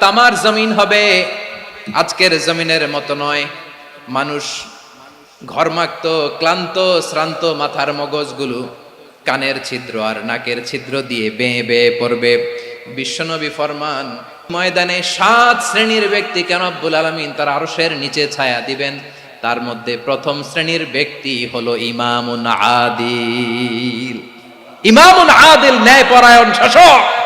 তামার জমিন হবে। আজকের জমিনের মতো নয়। মানুষ ঘরমাক্ত, ক্লান্ত, শ্রান্ত মাথার মগজগুলো কানের ছিদ্র আর নাকের ছিদ্র দিয়ে বেয়ে বেয়ে পড়বে। বিশ্বনবী ফরমান, ময়দানে সাত শ্রেণির ব্যক্তি কেন আব্বুল আলমিন তার আরশের নিচে ছায়া দিবেন? তার মধ্যে প্রথম শ্রেণির ব্যক্তি হলো ইমামুন আদিল। ইমামুন আদিল ন্যায়পরায়ণ শাসক।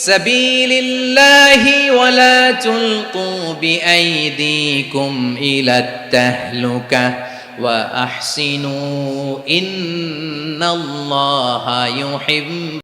سبيل الله ولا تلقوا بايديكم إلى التهلكه واحسنوا ان الله يحب